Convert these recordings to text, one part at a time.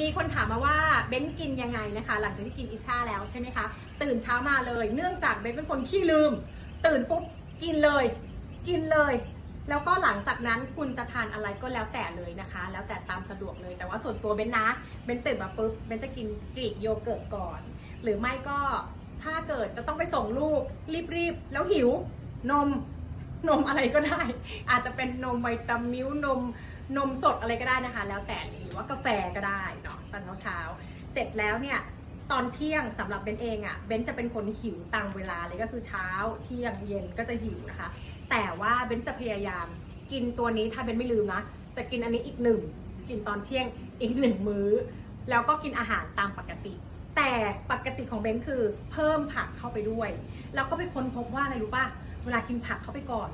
มีคนถามมาว่าเบ้นกินยังไงนะคะ หลังจากที่กินอิชาแล้วใช่ไหมคะ ตื่นเช้ามาเลย เนื่องจากเบ้นเป็นคนขี้ลืม ตื่นปุ๊บกินเลย กินเลย แล้วก็หลังจากนั้นคุณจะทานอะไรก็แล้วแต่เลยนะคะ แล้วแต่ตามสะดวกเลย แต่ว่าส่วนตัวเบ้นนะเบ้นตื่นมาปุ๊บเบ้นจะกินกรีกโยเกิร์ตก่อน หรือไม่ก็ถ้าเกิดจะต้องไปส่งลูกรีบๆแล้วหิวนมนมอะไรก็ได้ อาจจะเป็นนมไวตามิลนม นมสดอะไรก็ได้นะคะ แล้วแต่หรือว่ากาแฟก็ได้เนาะตอนเช้าๆเสร็จแล้วเนี่ยตอนเที่ยงสำหรับเบนเองอะ่ะเบนจะเป็นคนหิวตามเวลาเลยก็คือเช้าเที่ยงเย็นก็จะหิวนะคะ แต่ว่าเบนจะพยายามกินตัวนี้ถ้าเบนไม่ลืมนะจะกินอันนี้อีกหนึ่งกินตอนเที่ยงอีกหนึ่งมื้อ แล้วก็กินอาหารตามปกติ แต่ปกติของเบนคือเพิ่มผักเข้าไปด้วย แล้วก็ไปค้นพบว่าอะไรรู้ป่ะเวลากินผักเข้าไปก่อน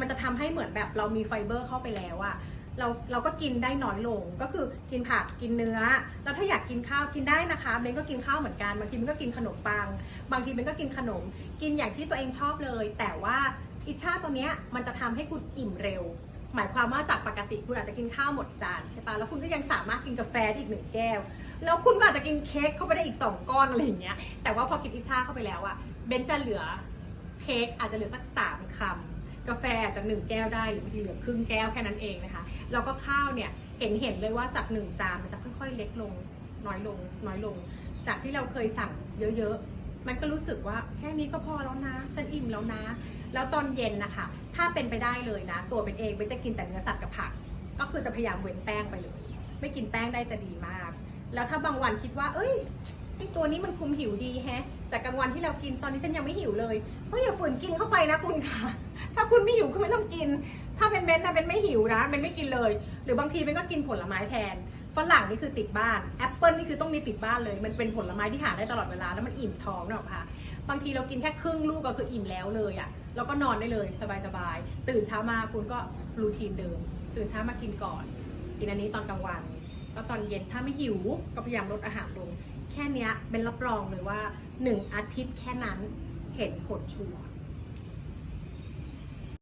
มันจะทำให้เหมือนแบบเรามีไฟเบอร์เข้าไปแล้วอะ เราเราก็กินได้น้อยลงก็คือกินผักกินเนื้อ แล้วถ้าอยากกินข้าวกินได้นะคะเบนก็กินข้าวเหมือนกันบางทีมันก็กินขนมปัง บางทีมันก็กินขนม กินอย่างที่ตัวเองชอบเลย แต่ว่าอิชาตัวเนี้ยมันจะทำให้คุณอิ่มเร็ว หมายความว่าจากปกติคุณอาจจะกินข้าวหมดจานใช่ปะแล้วคุณก็ยังสามารถกินกาแฟได้อีกหนึ่งแก้ว แล้วคุณก็อาจจะกินเค้กเข้าไปได้อีก2ก้อนอะไรอย่างเงี้ยแต่ว่าพอกินอิชาเข้าไปแล้วอะเบนจะเหลือเค้กอาจจะเหลือสัก3คำ กาแฟอาจจะ1แก้วได้หรือบางทีเหลือครึ่งแก้วแค่นั้นเองนะคะ แล้วก็ข้าวเนี่ยเห็นเห็นเลยว่าจาก 1 จานมันจะค่อยๆ เล็กลงน้อยลงน้อยลง จากที่เราเคยสั่งเยอะๆ มันก็รู้สึกว่าแค่นี้ก็พอแล้วนะฉันอิ่มแล้วนะ แล้วตอนเย็นนะคะ ถ้าเป็นไปได้เลยนะ ตัวเป็นเองเป็นจะกินแต่เนื้อสัตว์กับผัก ก็คือจะพยายามเว้นแป้งไปเลย ไม่กินแป้งได้จะดีมาก แล้วถ้าบางวันคิดว่า เอ้ยไอตัวนี้มันคุมหิวดีแฮะ จากกลางวันที่เรากินตอนนี้ฉันยังไม่หิวเลยเฮ้ยอย่าฝืนกินเข้าไปนะคุณค่ะ ถ้าคุณไม่หิวคุณไม่ต้องกิน ถ้าเป็นเบนนะเบนไม่หิวนะเบนไม่กินเลย หรือบางทีเบนก็กินผลไม้แทนฝรั่งนี่คือติดบ้านแอปเปิลนี่คือต้องมีติดบ้านเลย มันเป็นผลไม้ที่หาได้ตลอดเวลาแล้วมันอิ่มท้องเนกอะค่ะบางทีเรากินแค่ครึ่งลูกก็คืออิ่มแล้วเลยอะแล้วก็นอนได้เลยสบายๆตื่นเช้ามาคุณก็รูทีนเดิม ตื่นเช้ามากินก่อน กินอันนี้ตอนกลางวันก็ตอนเย็นถ้าไม่หิวก็พยายามลดอาหารลง แค่นี้เป็นรับรองเลยว่าหนึ่งอาทิตย์แค่นั้นเห็นผลชัวร์